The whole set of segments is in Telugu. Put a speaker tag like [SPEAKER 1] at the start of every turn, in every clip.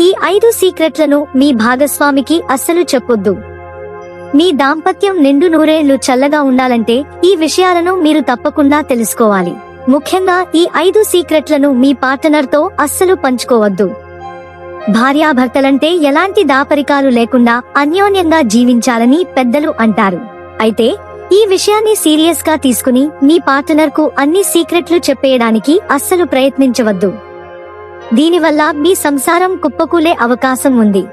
[SPEAKER 1] ఈ ఐదు సీక్రెట్లను మీ భాగస్వామికి అస్సలు చెప్పొద్దు. మీ దాంపత్యం నిండు నూరేళ్ళు చల్లగా ఉండాలంటే ఈ విషయాలను మీరు తప్పకుండా తెలుసుకోవాలి. ముఖ్యంగా ఈ ఐదు సీక్రెట్లను మీ పార్టనర్తో అస్సలు పంచుకోవద్దు. భార్యాభర్తలంటే ఎలాంటి దాపరికాలు లేకుండా అన్యోన్యంగా జీవించాలని పెద్దలు అంటారు. అయితే ఈ విషయాన్ని సీరియస్గా తీసుకుని మీ పార్ట్నర్కు అన్ని సీక్రెట్లు చెప్పేయడానికి అస్సలు ప్రయత్నించవద్దు. దీనివల్ల మీ సంసారం కుప్పకూలే అవకాశం ఉంది.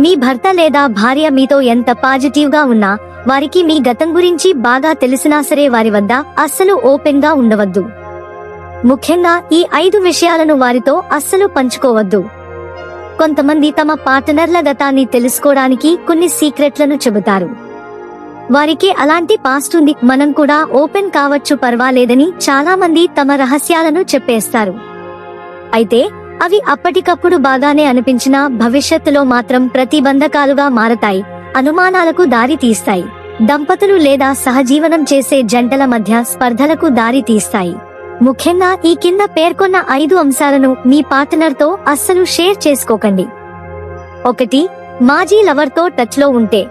[SPEAKER 1] మీ భర్త లేదా భార్య మీతో ఎంత పాజిటివ్గా ఉన్నా వారికి మీ గతం గురించి బాగా తెలిసినా సరే వారి వద్ద అస్సలు ఓపెన్గా ఉండవద్దు. ముఖ్యంగా ఈ ఐదు విషయాలను వారితో అస్సలు పంచుకోవద్దు. కొంతమంది తమ పార్ట్నర్ల గతాన్ని తెలుసుకోవడానికి కొన్ని సీక్రెట్లను చెబుతారు. వారికి అలాంటి పాస్ట్ ఉంది మనం కూడా ఓపెన్ కావచ్చు పర్వాలేదని చాలా మంది తమ రహస్యాలను చెప్పేస్తారు. అయితే అవి అప్పటికప్పుడు బాగానే అనిపించినా భవిష్యత్తులో మాత్రం ప్రతిబంధకాలుగా మారతాయి అనుమానాలకు దారి తీస్తాయి. దంపతులు లేదా సహజీవనం చేసే జంటల మధ్య స్పర్ధలకు దారి తీస్తాయి. ముఖ్యంగా ఈ కింద పేర్కొన్న ఐదు అంశాలను మీ పార్ట్నర్తో అస్సలు షేర్ చేసుకోకండి. ఒకటి మాజీ లవర్తో టచ్లో ఉంటే.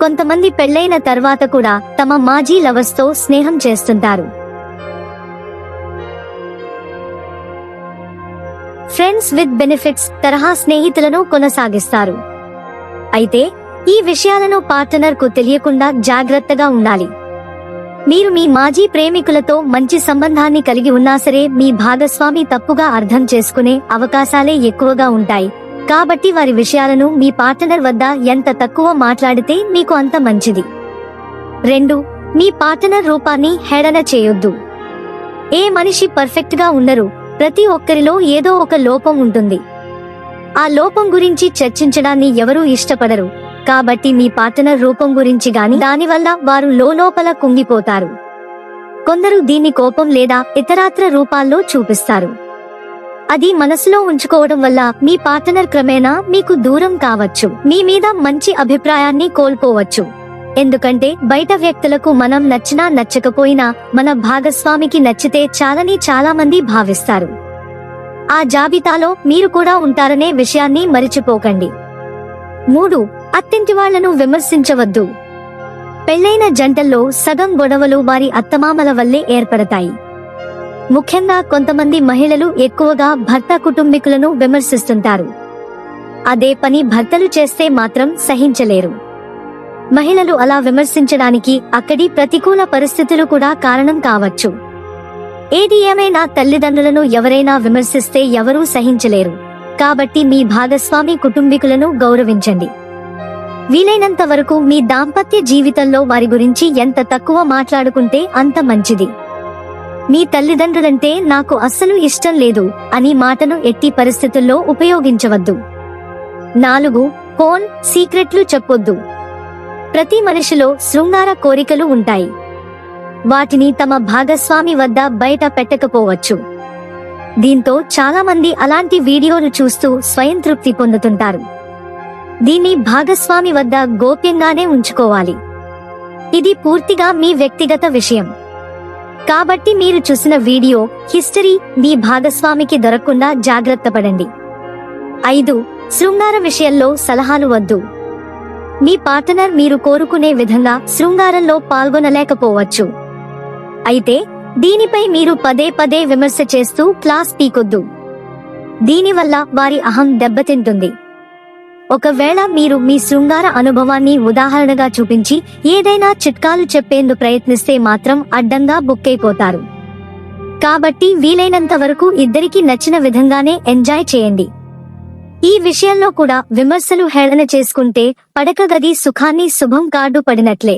[SPEAKER 1] కొంతమంది పెళ్ళైన తర్వాత కూడా తమ మాజీ లవర్స్తో స్నేహం చేస్తుంటారు. ఫ్రెండ్స్ విత్ బెనిఫిట్స్ తరహా స్నేహితులను కొనసాగిస్తారు. అయితే ఈ విషయాలను పార్టనర్కు తెలియకుండా జాగ్రత్తగా ఉండాలి. మీరు మీ మాజీ ప్రేమికులతో మంచి సంబంధాన్ని కలిగి ఉన్నా సరే మీ భాగస్వామి తప్పుగా అర్థం చేసుకునే అవకాశాలే ఎక్కువగా ఉంటాయి. కాబట్టి వారి విషయాలను మీ పార్టనర్ వద్ద ఎంత తక్కువ మాట్లాడితే మీకు అంత మంచిది. రెండు మీ పార్టనర్ రూపాన్ని హేళన చేయొద్దు. ఏ మనిషి పర్ఫెక్ట్గా ఉండరు. ప్రతి ఒక్కరిలో ఏదో ఒక లోపం ఉంటుంది. ఆ లోపం గురించి చర్చించడాన్ని ఎవరూ ఇష్టపడరు. కాబట్టి మీ పార్ట్నర్ రూపం గురించి గాని దానివల్ల వారు లోలోపల కుంగిపోతారు. కొందరు దీన్ని కోపం లేదా ఇతరాత్ర రూపాల్లో చూపిస్తారు. అది మనసులో ఉంచుకోవడం వల్ల మీ పార్ట్నర్ క్రమేణా మీకు దూరం కావచ్చు. మీ మీద మంచి అభిప్రాయాన్ని కోల్పోవచ్చు. ఎందుకంటే బయట వ్యక్తులకు మనం నచ్చినా నచ్చకపోయినా మన భాగస్వామికి నచ్చితే చాలని చాలా మంది భావిస్తారు. ఆ జాబితాలో మీరు కూడా ఉంటారనే విషయాన్ని మరిచిపోకండి. మూడు అత్తింటి వాళ్ళను విమర్శించవద్దు. పెళ్ళైన జంటల్లో సగం గొడవలు వారి అత్తమామల వల్లే ఏర్పడతాయి. ముఖ్యంగా కొంతమంది మహిళలు ఎక్కువగా భర్త కుటుంబీకులను విమర్శిస్తుంటారు. అదే పని భర్తలు చేస్తే మాత్రం సహించలేరు. మహిళలు అలా విమర్శించడానికి అక్కడి ప్రతికూల పరిస్థితులు కూడా కారణం కావచ్చు. ఏది ఏమైనా తల్లిదండ్రులను ఎవరైనా విమర్శిస్తే ఎవరూ సహించలేరు. కాబట్టి మీ భాగస్వామి కుటుంబీకులను గౌరవించండి. వీలైనంత వరకు మీ దాంపత్య జీవితంలో వారి గురించి ఎంత తక్కువ మాట్లాడుకుంటే అంత మంచిది. మీ తల్లిదండ్రులంటే నాకు అస్సలు ఇష్టం లేదు అని మాటను ఎట్టి పరిస్థితుల్లో ఉపయోగించవద్దు. నాలుగు ఫోన్ సీక్రెట్లు చెప్పొద్దు. ప్రతి మనిషిలో శృంగార కోరికలు ఉంటాయి. వాటిని తమ భాగస్వామి వద్ద బయట పెట్టకపోవచ్చు. దీంతో చాలా మంది అలాంటి వీడియోలు చూస్తూ స్వయం తృప్తి పొందుతుంటారు. దీన్ని భాగస్వామి వద్ద గోప్యంగానే ఉంచుకోవాలి. ఇది పూర్తిగా మీ వ్యక్తిగత విషయం. కాబట్టి మీరు చూసిన వీడియో హిస్టరీ మీ భాగస్వామికి దొరకకుండా జాగ్రత్త పడండి. ఐదు శృంగార విషయంలో సలహాలు వద్దు. మీ పార్ట్నర్ మీరు కోరుకునే విధంగా శృంగారంలో పాల్గొనలేకపోవచ్చు. అయితే దీనిపై మీరు పదే పదే విమర్శ చేస్తూ క్లాస్ పీకొద్దు. దీనివల్ల వారి అహం దెబ్బతింటుంది. ఒకవేళ మీరు మీ శృంగార అనుభవాన్ని ఉదాహరణగా చూపించి ఏదైనా చిట్కాలు చెప్పేందుకు ప్రయత్నిస్తే మాత్రం అడ్డంగా బుక్కైపోతారు. కాబట్టి వీలైనంత వరకు ఇద్దరికి నచ్చిన విధంగానే ఎంజాయ్ చేయండి. ఈ విషయంలో కూడా విమర్శలు హేళన చేసుకుంటే పడకగది సుఖాన్ని శుభం కార్డు పడినట్లే.